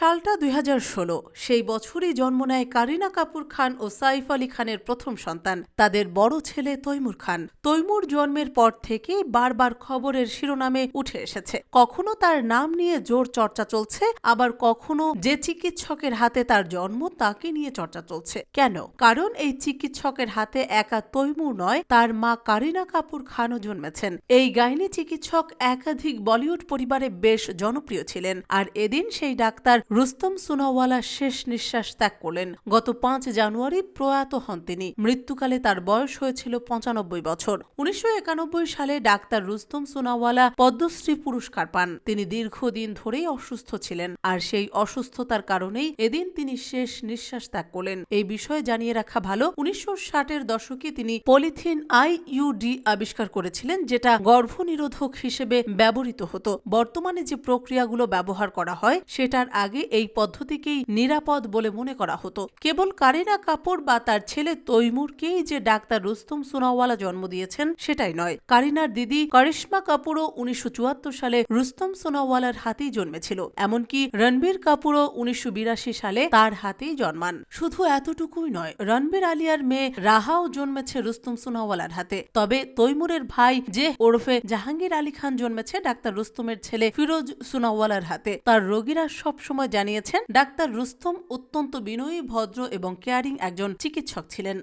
সালটা দুই হাজার ষোলো, সেই বছরই জন্ম নেয় কারিনা কাপুর খান ও সাইফ আলী খানের প্রথম সন্তান, তাদের বড় ছেলে তৈমুর খান। তৈমুর জন্মের পর থেকেই বারবার খবরের শিরোনামে উঠে এসেছে। কখনো তার নাম নিয়ে জোর চর্চা চলছে, আবার কখনো যে চিকিৎসকের হাতে তার জন্ম তাকে নিয়ে চর্চা চলছে। কেন? কারণ এই চিকিৎসকের হাতে একা তৈমুর নয়, তার মা কারিনা কাপুর খানও জন্মেছেন। এই গাইনি চিকিৎসক একাধিক বলিউড পরিবারে বেশ জনপ্রিয় ছিলেন, আর এদিন সেই ডাক্তার রুস্তম সুনাওয়ালা শেষ নিঃশ্বাস ত্যাগ করলেন। গত পাঁচ জানুয়ারি প্রয়াত হন তিনি। মৃত্যুকালে তার বয়স হয়েছিল পঁচানব্বই বছর। উনিশশো একানব্বই সালে ডাক্তার রুস্তম সোনাওয়ালা পদ্মশ্রী পুরস্কার পান। তিনি দীর্ঘদিন ধরেই অসুস্থ ছিলেন। আর সেই অসুস্থতার কারণেই এদিন তিনি শেষ নিঃশ্বাস ত্যাগ করলেন। এই বিষয়ে জানিয়ে রাখা ভালো, উনিশশো ষাটের দশকে তিনি পলিথিন আইইউডি আবিষ্কার করেছিলেন, যেটা গর্ভনিরোধক হিসেবে ব্যবহৃত হতো। বর্তমানে যে প্রক্রিয়াগুলো ব্যবহার করা হয়, সেটার আগে এই পদ্ধতিকেই নিরাপদ বলে মনে করা হতো। কেবল কারিনা কাপুর বা তার ছেলে তৈমুরকেই যে ডাক্তার রুস্তম সোনাওয়ালা জন্ম দিয়েছেন সেটাই নয়। কারিনার দিদি করিশ্মা কাপুরও উনিশশো সালে রুস্তম সোনাওয়ালার হাতেই জন্মেছিল। এমনকি রণবীর কাপুরও উনিশশো সালে তার হাতেই জন্মান। শুধু এতটুকুই নয়, রণবীর আলিয়ার মেয়ে রাহাও জন্মেছে রুস্তম সোনাওয়ালার হাতে। তবে তৈমুরের ভাই যে ওরফে জাহাঙ্গীর আলী খান জন্মেছে ডাক্তার রুস্তমের ছেলে ফিরোজ সুনাওয়ালার হাতে। তার রোগীরা সবসময় জানিয়েছেন ডাক্তার রুস্তম অত্যন্ত বিনয়ী ভদ্র এবং কেয়ারিং একজন চিকিৎসক ছিলেন।